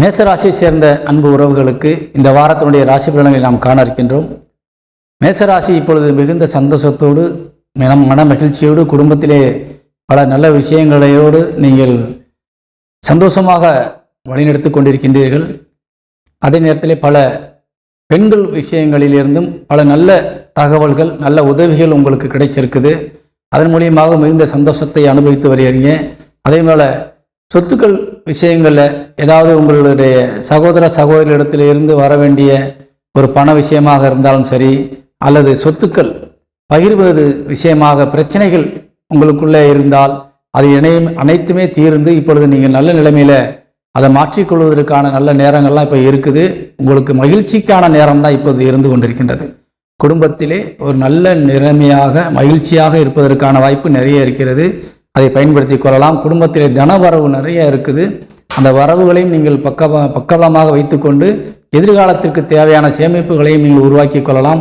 மேசராசியை சேர்ந்த அன்பு உறவுகளுக்கு இந்த வாரத்தினுடைய ராசி பலன்களை நாம் காண இருக்கின்றோம். மேசராசி இப்பொழுது மிகுந்த சந்தோஷத்தோடு மனம் மன மகிழ்ச்சியோடு குடும்பத்திலே பல நல்ல விஷயங்களோடு நீங்கள் சந்தோஷமாக வழிநடத்தி கொண்டிருக்கின்றீர்கள். அதே நேரத்திலே பல பெண்கள் விஷயங்களிலிருந்தும் பல நல்ல தகவல்கள் நல்ல உதவிகள் உங்களுக்கு கிடைச்சிருக்குது. அதன் மூலியமாக மிகுந்த சந்தோஷத்தை அனுபவித்து வருகிறீங்க. அதே போல் சொத்துக்கள் விஷயங்களில் ஏதாவது உங்களுடைய சகோதர சகோதரிடத்தில் இருந்து வர வேண்டிய ஒரு பண விஷயமாக இருந்தாலும் சரி அல்லது சொத்துக்கள் பகிர்வது விஷயமாக பிரச்சனைகள் உங்களுக்குள்ளே இருந்தால் அது இணையும் அனைத்துமே தீர்ந்து இப்பொழுது நீங்கள் நல்ல நிலைமையில் அதை மாற்றிக்கொள்வதற்கான நல்ல நேரங்கள்லாம் இப்போ இருக்குது. உங்களுக்கு மகிழ்ச்சிக்கான நேரம் தான் இப்போது இருந்து கொண்டிருக்கின்றது. குடும்பத்திலே ஒரு நல்ல நிலைமையாக மகிழ்ச்சியாக இருப்பதற்கான வாய்ப்பு நிறைய இருக்கிறது. அதை பயன்படுத்தி கொள்ளலாம். குடும்பத்திலே தனவரவு நிறைய இருக்குது. அந்த வரவுகளையும் நீங்கள் பக்க பக்கபலமாக வைத்துக்கொண்டு எதிர்காலத்திற்கு தேவையான சேமிப்புகளையும் நீங்கள் உருவாக்கி கொள்ளலாம்.